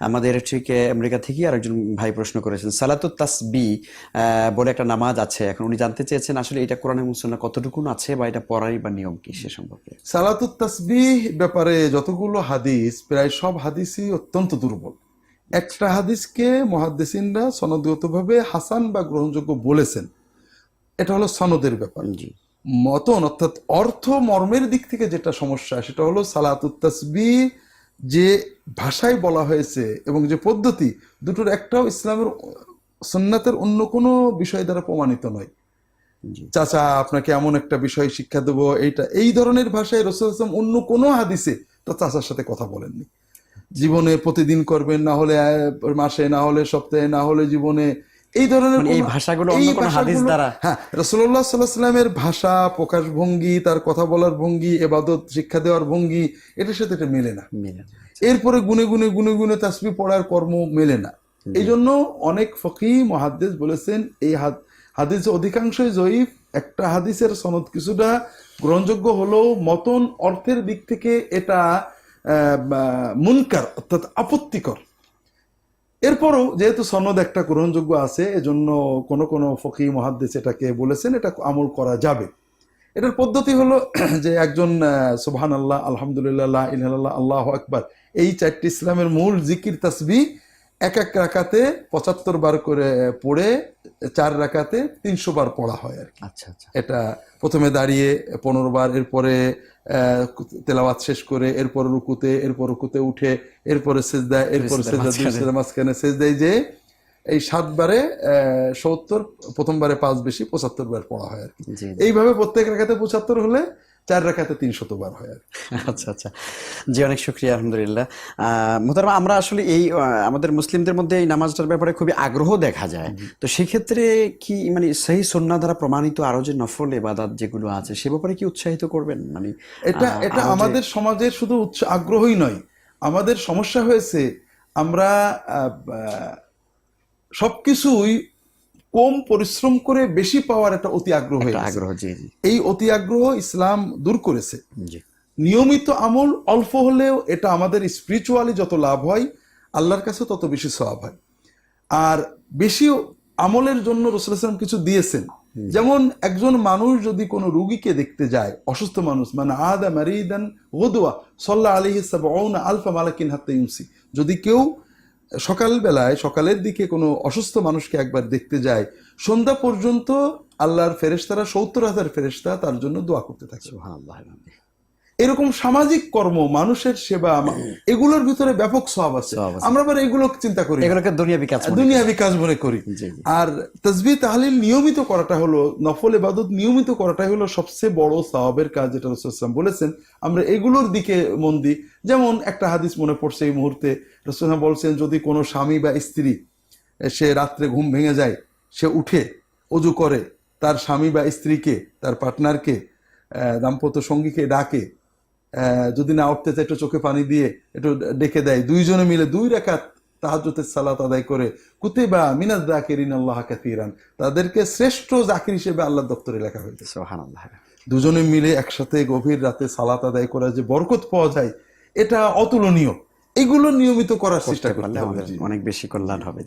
আমাদের ঠিক আমেরিকা থেকে আরেকজন ভাই প্রশ্ন করেছেন সালাতুত তাসবি বলে একটা নামাজ আছে। এখন উনি জানতে চেয়েছেন আসলে এটা কোরআনে মুসন্না কতটুকুন আছে বা এটা পড়াই বা নিয়ম কি সে সম্পর্কে? সালাতুত তাসবি ব্যাপারে যতগুলো হাদিস প্রায় সব হাদিসই অত্যন্ত দুর্বল। একটা হাদিসকে মহাদ্দেসিনরা সনদগতভাবে হাসান বা গ্রহণযোগ্য বলেছেন। এটা হলো সনদের ব্যাপার। জি। মতন অর্থাৎ অর্থ মর্মের দিক থেকে যেটা সমস্যা সেটা হলো সালাতুত তাসবিহ যে ভাষায় বলা হয়েছে এবং যে পদ্ধতি দুটোর একটাও ইসলামের সন্ন্যাতের অন্য কোনো বিষয় দ্বারা প্রমাণিত নয়। চাচা আপনাকে এমন একটা বিষয় শিক্ষা দেবো এইটা এই ধরনের ভাষায় রসুল আসলাম অন্য কোনো হাদিসে তা চাচার সাথে কথা বলেননি। জীবনে প্রতিদিন করবেন না হলে মাসে না হলে সপ্তাহে না হলে জীবনে এই ধরনের মানে এই ভাষাগুলো অন্য কোনো হাদিস দ্বারা হ্যাঁ রসুল্লাহ সাল্লাহ সাল্লামের ভাষা প্রকাশভঙ্গি তার কথা বলার ভঙ্গি এবাদত শিক্ষা দেওয়ার ভঙ্গি এটার সাথে এটা মেলে না। মিলে না। এরপরে গুনে গুনে গুনে গুনে তাসবি পড়ার কর্ম মেলে না। এই জন্য অনেক ফকি মহাদ্দেশ বলেছেন এই হাদ- হাদিস অধিকাংশই জয়ীফ। একটা হাদিসের সনদ কিছুটা গ্রহণযোগ্য হলেও মতন অর্থের দিক থেকে এটা মুনকার অর্থাৎ আপত্তিকর। এরপরও যেহেতু সনদ একটা গ্রহণযোগ্য আছে, এজন্য কোনো কোনো ফকি মহাদ্দেশ এটাকে বলেছেন, এটা আমল করা যাবে। এটার পদ্ধতি হলো যে একজন সুবহান আল্লাহ আলহামদুলিল্লাহ ইহ আল্লাহ আকবার, এই চারটি ইসলামের মূল জিকির তাসবি এক এক রাকাতে পঁচাত্তর বার করে পড়ে চার রাকাতে তিনশো বার পড়া হয় আর কি আচ্ছা আচ্ছা এটা প্রথমে দাঁড়িয়ে পনেরো বার এরপরে তেলাওয়াত শেষ করে এরপর রুকুতে এরপর রুকুতে উঠে এরপরে সেজদা এরপরে সেজদার সেজদা দুই মাঝখানে। মাঝখানে সেজদায় যে এই সাতবারে সত্তর প্রথমবারে পাঁচ বেশি পঁচাত্তর বার পড়া হয় আর কি। এইভাবে প্রত্যেক রেখাতে পঁচাত্তর হলে চার রেখাতে তিনশত বার হয় আর আচ্ছা আচ্ছা। জি অনেক শুক্রিয়া আলহামদুলিল্লাহ। আহ, আমরা আসলে এই আমাদের মুসলিমদের মধ্যে এই নামাজটার ব্যাপারে খুবই আগ্রহ দেখা যায়। তো সেক্ষেত্রে কি মানে সেই সন্না দ্বারা প্রমাণিত আরও যে নফল এবাদাত যেগুলো আছে সে ব্যাপারে কি উৎসাহিত করবেন? মানে এটা এটা আমাদের সমাজের শুধু উৎস আগ্রহই নয়। আমাদের সমস্যা হয়েছে আমরা আহ, সবকিছুই কম পরিশ্রম করে বেশি পাওয়ার একটা অতি আগ্রহ। আগ্রহ এই অতি আগ্রহ ইসলাম দূর করেছে। নিয়মিত আমল অল্প হলেও এটা আমাদের স্পিরিচুয়ালি যত লাভ হয় আল্লাহর কাছে তত বেশি সওয়াব হয়। আর বেশি আমলের জন্য রসুল ইসলাম কিছু দিয়েছেন। যেমন একজন মানুষ যদি কোনো রুগীকে দেখতে যায় অসুস্থ মানুষ মানে আদা মারিদান ওদুয়া সল্লাহ আলী সাবাউনা আলফা মালাকিন হাত্তা ইউসি যদি কেউ সকালবেলায়, সকালের দিকে কোনো অসুস্থ মানুষকে একবার দেখতে যায়, সন্ধ্যা পর্যন্ত আল্লাহর ফেরেস্তারা সত্তর হাজার ফেরেস্তা তার জন্য দোয়া করতে থাকে। এরকম সামাজিক কর্ম মানুষের সেবা এগুলোর ভিতরে ব্যাপক সব আছে। আমরা আবার এগুলো চিন্তা করি। এগুলোকে দুনিয়া বিকাশ দুনিয়া বিকাশ মনে করি। আর তসবি তাহলিল নিয়মিত করাটা হলো নফল এবাদত নিয়মিত করাটাই হলো সবচেয়ে বড় সওয়াবের কাজ যেটা রসুলাম বলেছেন। আমরা এগুলোর দিকে মন দিই। যেমন একটা হাদিস মনে পড়ছে এই মুহূর্তে রসুলাম বলছেন যদি কোনো স্বামী বা স্ত্রী সে রাত্রে ঘুম ভেঙে যায় সে উঠে অজু করে তার স্বামী বা স্ত্রীকে তার পার্টনারকে আহ, দাম্পত্য সঙ্গীকে ডাকে যদি না উঠতে চায় একটু চোখে পানি দিয়ে একটু ডেকে দেয়। দুইজনে মিলে দুই রেখাত তাহাজ্জুদের সালাত আদায় করে কুতিবা মিনাজ জাকিরিন আল্লাহ কাতিরান তাদেরকে শ্রেষ্ঠ জাকির হিসেবে আল্লাহ দপ্তরে লেখা হয়েছে। দুজনে মিলে একসাথে গভীর রাতে সালাত আদায় করা যে বরকত পাওয়া যায় এটা অতুলনীয়। এগুলো নিয়মিত করার চেষ্টা করতে করতে হবে। আমাদের অনেক বেশি কল্যাণ হবে।